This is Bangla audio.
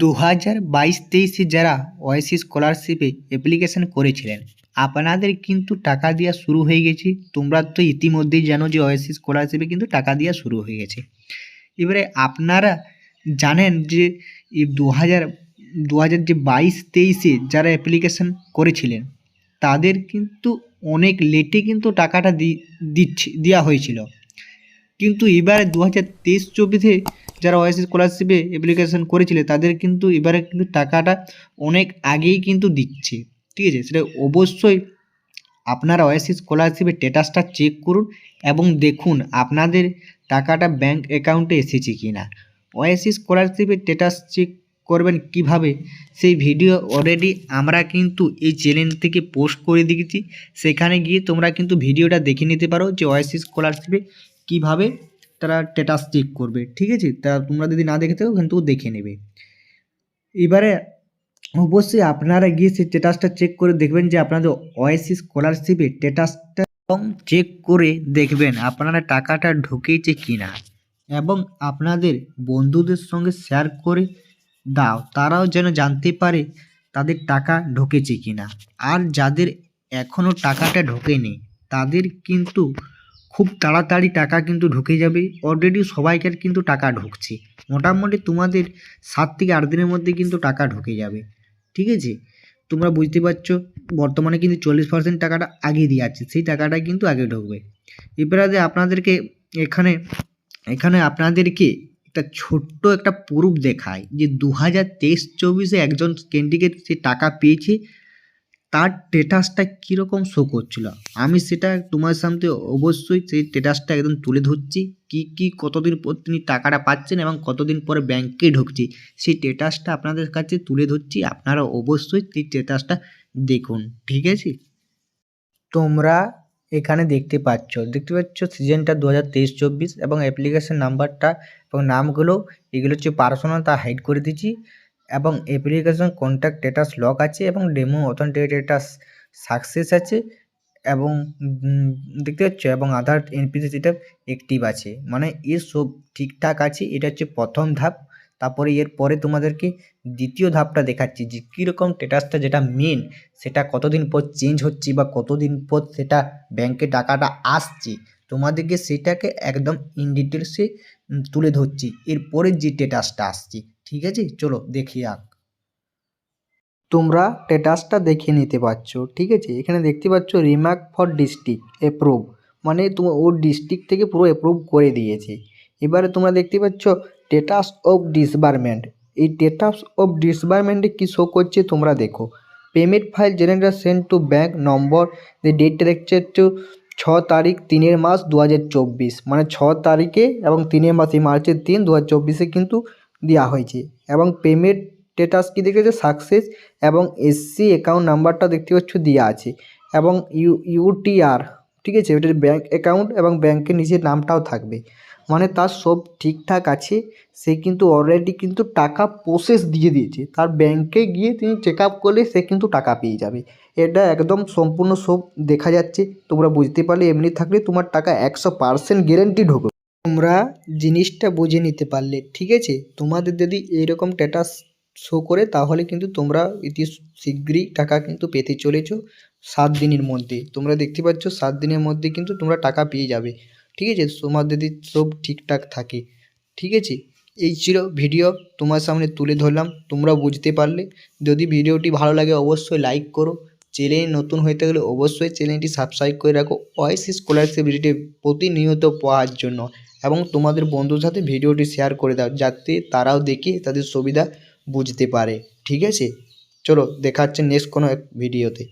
দু হাজার বাইশ তেইশে যারা ওয়াইসি স্কলারশিপে অ্যাপ্লিকেশন করেছিলেন, আপনাদের কিন্তু টাকা দেওয়া শুরু হয়ে গেছে। তোমরা তো ইতিমধ্যেই জানো যে ওয়াইসি স্কলারশিপে কিন্তু টাকা দেওয়া শুরু হয়ে গেছে। এবারে আপনারা জানেন যে দু হাজার দু হাজার যে বাইশ তেইশে যারা অ্যাপ্লিকেশন করেছিলেন, তাদের কিন্তু অনেক লেটে কিন্তু টাকাটা দিচ্ছে, দেওয়া হয়েছিল। কিন্তু এবারে দু হাজার তেইশ চব্বিশে যারা ওয়াইসি স্কলারশিপে অ্যাপ্লিকেশন করেছিলে, তাদের কিন্তু এবারে কিন্তু টাকাটা অনেক আগেই কিন্তু দিচ্ছে। ঠিক আছে? সেটা অবশ্যই আপনারা ওয়াইসি স্কলারশিপের স্ট্যাটাসটা চেক করুন এবং দেখুন আপনাদের টাকাটা ব্যাংক অ্যাকাউন্টে এসেছে কি না ওয়াইসি স্কলারশিপের স্ট্যাটাস চেক করবেন কীভাবে, সেই ভিডিও অলরেডি আমরা কিন্তু এই চ্যানেল থেকে পোস্ট করে দিয়েছি। সেখানে গিয়ে তোমরা কিন্তু ভিডিওটা দেখে নিতে পারো যে ওয়াইসি স্কলারশিপে কীভাবে তারা স্ট্যাটাস চেক করবে, ঠিক আছে? তা তোমরা যদি না দেখে থাকো কিন্তু দেখে নেবে। এবারে অবশ্যই আপনারা গিয়ে সেই স্ট্যাটাসটা চেক করে দেখবেন যে আপনাদের ওয়াইসি স্কলারশিপে স্ট্যাটাসটা এবং চেক করে দেখবেন আপনারা টাকাটা ঢুকেছে কি না এবং আপনাদের বন্ধুদের সঙ্গে শেয়ার করে দাও, তারাও যেন জানতে পারে তাদের টাকা ঢুকেছে কি না আর যাদের এখনও টাকাটা ঢোকেনি, তাদের কিন্তু খুব তাড়াতাড়ি টাকা কিন্তু ঢুকে যাবে। অলরেডি সবাইকার কিন্তু টাকা ঢুকছে। মোটামুটি তোমাদের সাত থেকে আট দিনের মধ্যে কিন্তু টাকা ঢুকে যাবে। ঠিক আছে? তোমরা বুঝতে পারছ? বর্তমানে কিন্তু চল্লিশ পার্সেন্ট টাকাটা আগে দিয়ে আছে সেই টাকাটা কিন্তু আগে ঢুকবে। এবারে আপনাদেরকে এখানে এখানে আপনাদেরকে একটা ছোট্ট একটা প্রুফ দেখায় যে দু হাজার তেইশ চব্বিশে একজন ক্যান্ডিডেট সে টাকা পেয়েছে। তার স্টেটাসটা কীরকম শো করছিল? আমি সেটা তোমার সামনে অবশ্যই সেই স্টেটাসটা একদম তুলে ধরছি। কী কী, কতদিন পর তিনি টাকাটা পাচ্ছেন এবং কতদিন পরে ব্যাংকে ঢুকছে, সেই স্টেটাসটা আপনাদের কাছে তুলে ধরছি। আপনারা অবশ্যই সেই স্টেটাসটা দেখুন, ঠিক আছে? তোমরা এখানে দেখতে পাচ্ছ দেখতে পাচ্ছ সিজনটা দু হাজার তেইশ চব্বিশ এবং অ্যাপ্লিকেশন নাম্বারটা এবং নামগুলো, এগুলো হচ্ছে পার্সোনাল, তা হাইড করে দিচ্ছি। এবং অ্যাপ্লিকেশন কন্ট্যাক্ট স্ট্যাটাস লক আছে এবং ডেমো অথেন্টিকেট স্ট্যাটাস সাকসেস আছে এবং দেখতে পাচ্ছ? এবং আধার এনপিসি যেটা অ্যাক্টিভ আছে। মানে এর সব ঠিকঠাক আছে, এটা হচ্ছে প্রথম ধাপ। তারপরে এর পরে তোমাদেরকে দ্বিতীয় ধাপটা দেখাচ্ছি যে কীরকম স্ট্যাটাসটা যেটা মেন সেটা কতদিন পর চেঞ্জ হচ্ছে বা কতদিন পর সেটা ব্যাংকে টাকাটা আসছে, তোমাদেরকে সেটাকে একদম ইন ডিটেলসে তুলে ধরছি। এরপরে যে স্ট্যাটাসটা আসছে ঠিক আছে? চলো দেখি আক। তোমরা স্ট্যাটাসটা দেখে নিতে পারছ, ঠিক আছে? এখানে দেখতে পাচ্ছ রিমার্ক ফর ডিস্ট্রিক্ট অ্যাপ্রুভ মানে তোমার ওর ডিস্ট্রিক্ট থেকে পুরো অ্যাপ্রুভ করে দিয়েছে। এবারে তোমরা দেখতে পাচ্ছ স্ট্যাটাস অফ ডিসবারমেন্ট এই স্ট্যাটাস অফ ডিসবারমেন্টে কী শো করছে তোমরা দেখো। Payment file general send to bank number the date দেখছে টু ছ তারিখ তিনের মাস দু হাজার চব্বিশ। মানে ছ তারিখে এবং তিনের মাসে মার্চের তিন দু কিন্তু দেওয়া হয়েছে। এবং পেমেন্ট স্ট্যাটাস কী দেখেছে? সাকসেস এবং এসসি অ্যাকাউন্ট নাম্বারটা দেখতে পাচ্ছ দেওয়া আছে। এবং ইউ ইউটিআর ঠিক আছে? ওটার ব্যাঙ্ক অ্যাকাউন্ট এবং ব্যাংকের নিজের নামটাও থাকবে। মানে তার সব ঠিকঠাক আছে। সে কিন্তু অলরেডি কিন্তু টাকা প্রসেস দিয়ে দিয়েছে। তার ব্যাংকে গিয়ে তিনি চেক আপ করলে সে কিন্তু টাকা পেয়ে যাবে। এটা একদম সম্পূর্ণ সব দেখা যাচ্ছে। তোমরা বুঝতে পারলে, এমনি থাকলে তোমার টাকা একশো পার্সেন্ট গ্যারেন্টি ঢোকবে তোমরা জিনিসটা বুঝে নিতে পারলে, ঠিক আছে? তোমাদের যদি এইরকম স্ট্যাটাস শো করে, তাহলে কিন্তু তোমরা অতি শীঘ্রই টাকা কিন্তু পেতে চলেছো সাত দিনের মধ্যে। তোমরা দেখতে পাচ্ছ, সাত দিনের মধ্যে কিন্তু তোমরা টাকা পেয়ে যাবে, ঠিক আছে? তোমার যদি সব ঠিকঠাক থাকে, ঠিক আছে? এই ছিল ভিডিও তোমার সামনে তুলে ধরলাম। তোমরা বুঝতে পারলে। যদি ভিডিওটি ভালো লাগে, অবশ্যই লাইক করো। চ্যানেল নতুন হয়ে থাকলে অবশ্যই চ্যানেলটি সাবস্ক্রাইব করে রাখো। ওয়াইসি স্কলারশিপ ভিডিওটি প্রতিনিয়ত পাওয়ার জন্য এবং তোমাদের বন্ধুর সাথে ভিডিওটি শেয়ার করে দাও, যাতে তারাও দেখে তাদের সুবিধা বুঝতে পারে। ঠিক আছে? চলো, দেখা হচ্ছে নেক্সট কোনো এক ভিডিওতে